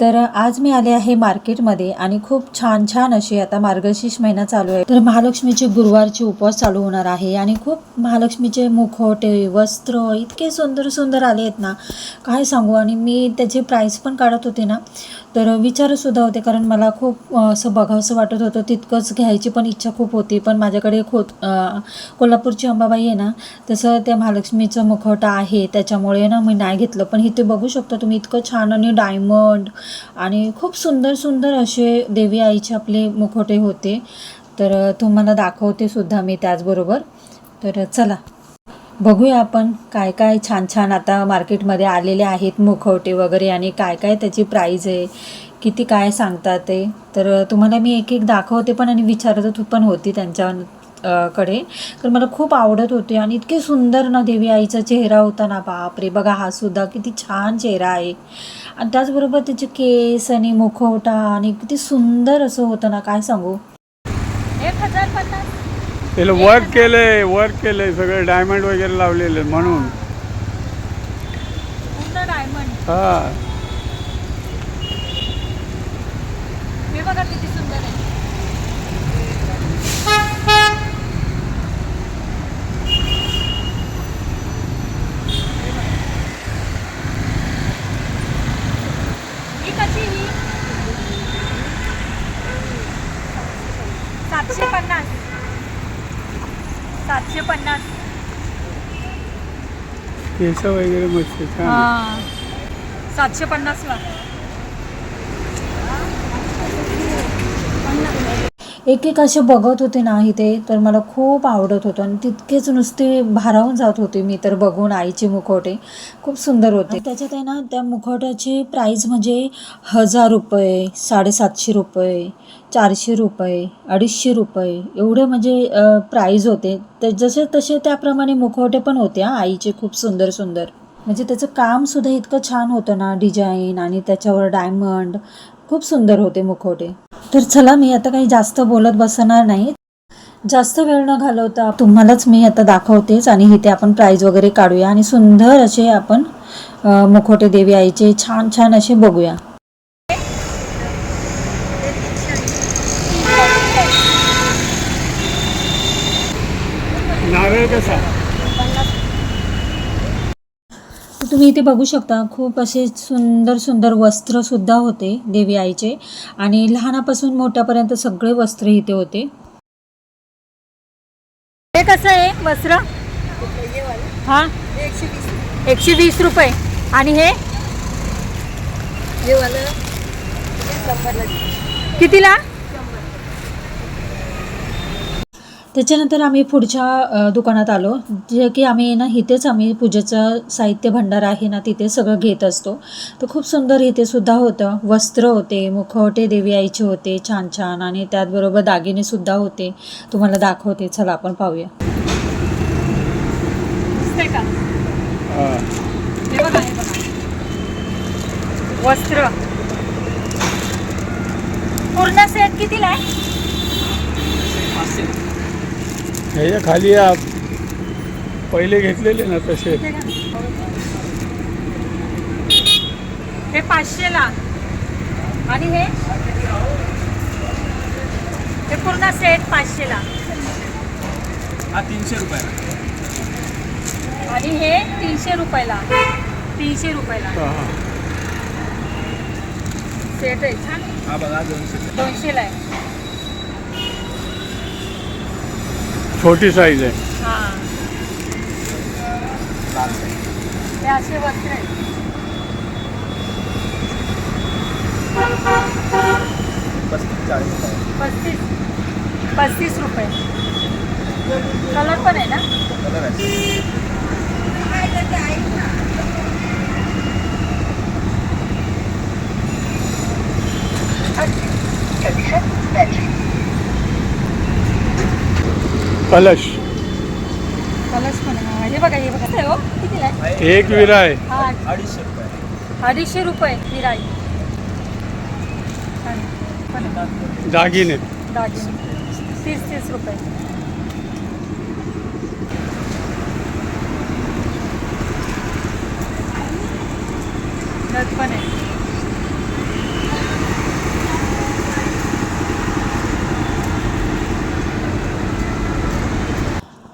तर आज मी आले आहे मार्केटमध्ये आणि खूप छान छान अशी आता मार्गशीर्ष महिना चालू आहे. तर महालक्ष्मीचे गुरुवारचे उपवास चालू होणार आहे आणि खूप महालक्ष्मीचे मुखवटे वस्त्र इतके सुंदर सुंदर आले आहेत ना. काय सांगू? आणि मी त्याचे प्राईस पण काढत होते ना. तर विचारसुद्धा होते कारण मला खूप असं बघावंसं वाटत होतं तितकंच घ्यायची पण इच्छा खूप होती. पण माझ्याकडे खोत कोल्हापूरची अंबाबाई आहे ना तसं त्या महालक्ष्मीचं मुखवटा आहे. त्याच्यामुळे ना मी नाही घेतलं. पण इथे बघू शकता तुम्ही इतकं छान आणि डायमंड आणि खूप सुंदर सुंदर असे देवी आईचे आपले मुखवटे होते. तर तुम्हाला दाखवते सुद्धा मी त्याचबरोबर. तर चला. बघूया आपण काय काय छान छान आता मार्केटमध्ये आलेले आहेत मुखवटे वगैरे आणि काय काय त्याची प्राईज आहे. किती काय सांगतात ते. तर तुम्हाला मी एक एक दाखवते पण आणि विचारत पण होती त्यांच्या कडे तर मला खूप आवडत होते आणि इतके सुंदर ना देवी आईचा चेहरा होता ना बापरे! बघा हा सुद्धा किती छान चेहरा आहे. आणि त्याचबरोबर त्याचे केस आणि मुखवटा आणि किती सुंदर असं होतं ना काय सांगू? एक हजार पन्नास. त्याला वर्क केलंय वर्क केलंय सगळं डायमंड वगैरे लावलेले म्हणून. पूर्ण डायमंड हा. हे बघा किती सुंदर आहे ही कशी ही सातशे पन्नास सातशे पन्नास. केस वगैरे मस्त छान. सातशे पन्नासला. एक एक असे बघत होते ना इथे तर मला खूप आवडत होतं आणि तितकेच नुसते भारावून जात होते मी तर बघून आईचे मुखवटे. खूप सुंदर होते. त्याच्यात आहे ना त्या मुखवट्याची प्राईज म्हणजे हजार रुपये साडेसातशे रुपये चारशे रुपये अडीचशे रुपये एवढे म्हणजे प्राईज होते. तर जसे तसे त्याप्रमाणे मुखवटे पण होते आईचे खूप सुंदर सुंदर. म्हणजे त्याचं कामसुद्धा इतकं छान होतं ना डिझाईन आणि त्याच्यावर डायमंड खूप सुंदर होते मुखवटे. तर चला मी आता काही जास्त बोलत बसणार नाही. जास्त वेळ न घालवता तुम्हालाच मी आता दाखवतेच आणि इथे आपण प्राईज वगैरे काढूया आणि सुंदर असे आपण मुखोटे मुखवटे देवी आईचे छान छान असे बघूया. नारळ कसा तर तुम्ही इथे बघू शकता खूप असे सुंदर सुंदर वस्त्र सुद्धा होते देवी आईचे. आणि लहानापासून मोठ्यापर्यंत सगळे वस्त्र इथे होते. हे कसं आहे वस्त्र? हा? एकशे वीस रुपये. आणि हे? कितीला? त्याच्यानंतर आम्ही पुढच्या दुकानात आलो जे की आम्ही ना इथेच आम्ही पूजेचं साहित्य भंडार आहे ना तिथे सगळं घेत असतो. तर खूप सुंदर इथे सुद्धा होतं. वस्त्र होते मुखवटे देवी आईचे होते छान छान आणि त्याचबरोबर दागिने सुद्धा होते. तुम्हाला दाखवते चला आपण पाहूया. वस्त्र. पूर्ण सेट कितीला आहे? ह्याच्या खाली पहिले घेतलेले ना तसे. हे पाचशेला आणि हे? हे पूर्ण सेट पाचशेला हा तीनशे रुपयाला आणि हे तीनशे रुपयाला तीनशे रुपयाला. सेट आहे. छान. हा बघा दोनशे. दोनशेला आहे. छोटी साईज आहे. हा. हे असे वस्त्र आहेत. पस्तीस. चाळीस रुपये पस्तीस पस्तीस रुपये. कलर पण आहे ना? कलर आहे कलश. कलर्स पण आहे हे बघा हे बघा हे हो कितीला आहे? एक विरा आहे हा. अडीचशे रुपये अडीचशे रुपये दागिने. दागिने. तीस तीस रुपये. नथ पण आहे.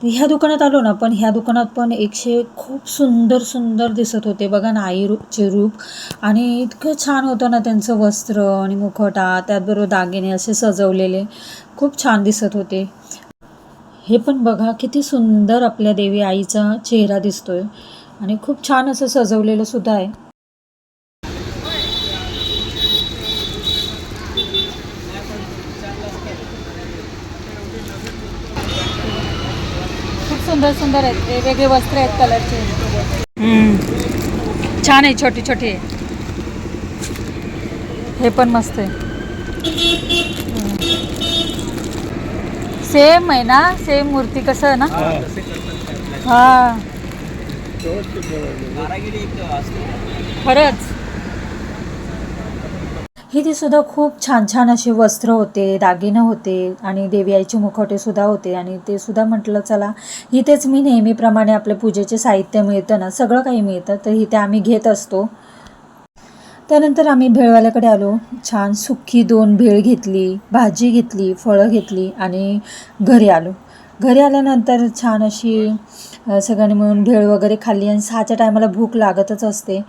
ह्या दुकानात आलो ना पण ह्या दुकानात पण एकशे खूप सुंदर सुंदर दिसत होते. बघा ना आई रूपचे रूप. आणि इतकं छान होतं ना त्यांचं वस्त्र आणि मुखवटा त्याचबरोबर दागिने असे सजवलेले. खूप छान दिसत होते. हे पण बघा किती सुंदर आपल्या देवी आईचा चेहरा दिसतोय. आणि खूप छान असं सजवलेलं सुद्धा आहे खूप सुंदर सुंदर आहेत. वेगवेगळे वस्त्र आहेत कलरचे. छान आहे छोटी छोटी आहे. हे पण मस्त आहे. सेम आहे ना? सेम मूर्ती कसं आहे ना? हा. खरंच. सुद्धा खूप छान छान असे वस्त्र होते दागिनं होते आणि देवी आईचे मुखवटे सुद्धा होते. आणि ते सुद्धा म्हटलं चला इथेच मी नेहमीप्रमाणे आपल्या पूजेचे साहित्य मिळतं ना सगळं काही मिळतं तर इथे आम्ही घेत असतो. त्यानंतर आम्ही भेळवाल्याकडे आलो. छान सुक्की दोन भेळ घेतली भाजी घेतली फळं घेतली आणि घरी आलो. घरी आल्यानंतर छान अशी सगळ्यांनी मिळून भेळ वगैरे खाल्ली आणि सहाच्या टायमाला भूक लागतच असते.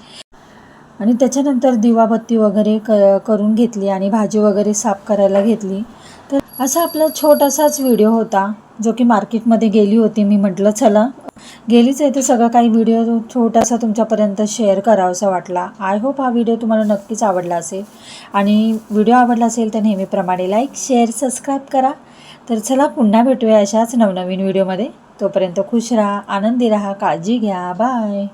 आणि त्याच्यानंतर दिवाबत्ती वगैरे क करून घेतली आणि भाजी वगैरे साफ करायला घेतली. तर असा आपला छोटासाच व्हिडिओ होता जो की मार्केटमध्ये गेली होती. मी म्हटलं चला गेलीच आहे तर सगळं काही व्हिडिओ छोटासा तुमच्यापर्यंत शेअर करावासा वाटला. आय होप हा व्हिडिओ तुम्हाला नक्कीच आवडला असेल. आणि व्हिडिओ आवडला असेल तर नेहमीप्रमाणे लाईक शेअर सबस्क्राईब करा. तर चला पुन्हा भेटूया अशाच नवनवीन व्हिडिओमध्ये. तोपर्यंत खुश राहा आनंदी राहा काळजी घ्या. बाय